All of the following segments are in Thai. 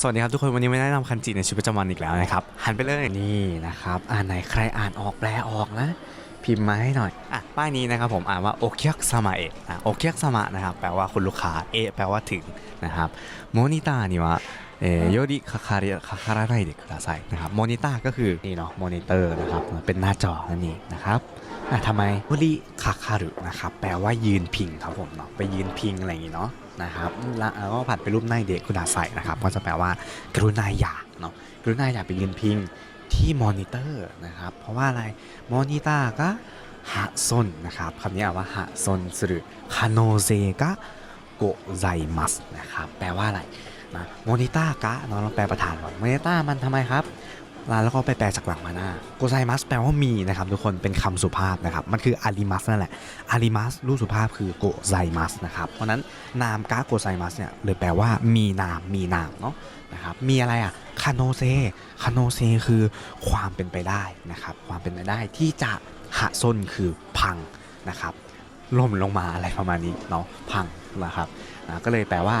สวัสดีครับทุกคนวันนี้ไม่ได้นำคันจิในชีวิตประจำวันอีกแล้วนะครับหันไปเลยนี่นะครับอ่านไหนใครอ่านออกแปลออกนะพิมพ์มาให้หน่อยอะป้ายนี้นะครับผมอ่านว่าโอเคียกสมาเอะอะโอเคียกสมานะครับแปลว่าคุณลูกค้าเอแปลว่าถึงนะครับโมนิตานี่ว่าเอโยดิคาคาเรคาคาราไรเด็กกระไซนะครับโมนิตาก็คือนี่เนาะโมนิเตอร์นะครับเป็นหน้าจอนั่นเองนะครับ อะทำไมโมริคาคารุนะครับ แปลว่ายืนพิงครับผมเนาะ ไปยืนพิงอะไรอย่างงี้เนาะนะครับแล้วก็ผัดไปรูปหน้าเด็กคุณอาใส่นะครับ ก็จะแปลว่ากรุณาอย่าเนาะ กรุณาอย่าไปยืนพิงที่มอนิเตอร์นะครับ เพราะว่าอะไร มอนิเตอร์ก็ฮะซนนะครับคำนี้อ่าว่าฮะซนสรุคาโนเซกะโกไซมัสนะครับ แปลว่าอะไรนะมอนิเตอร์กะเนาะเราแปลประธานว่านมอนิต้ามันทำไมครับ แล้วก็ไปแปลจากหลังมาหน้าโกไซมัสแปลว่ามีนะครับทุกคนเป็นคำสุภาพนะครับ มันคืออาริมัสนั่นแหละอาริมัสรูปสุภาพคือโกไซมัสนะครับ เพราะนั้นนามกะโกไซมัสเนี่ยเลยแปลว่ามีนามมีนามเนาะนะครับมีอะไรอะคาโนเซคาโนเซคือความเป็นไปได้นะครับ ความเป็นไปได้ที่จะหะส้นคือพังนะครับล่มลงมาอะไรประมาณนี้เนาะพังนะครับนะก็เลยแปลว่า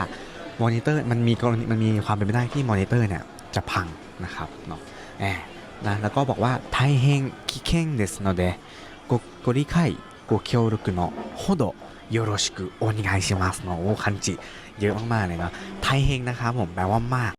มอนิเตอร์มันมีกรณีมันมีความเป็นไปได้ที่มอนิเตอร์เนี่ยจะพังนะครับเนาะ แอบนะแล้วก็บอกว่าไทเฮงคิเคนเดสโนเดごご理解ご協力のほどよろしくお願いしますเนาะโอ้คันจิเยอะมากๆเลยเนาะไทเฮงนะครับผมแปลว่ามาก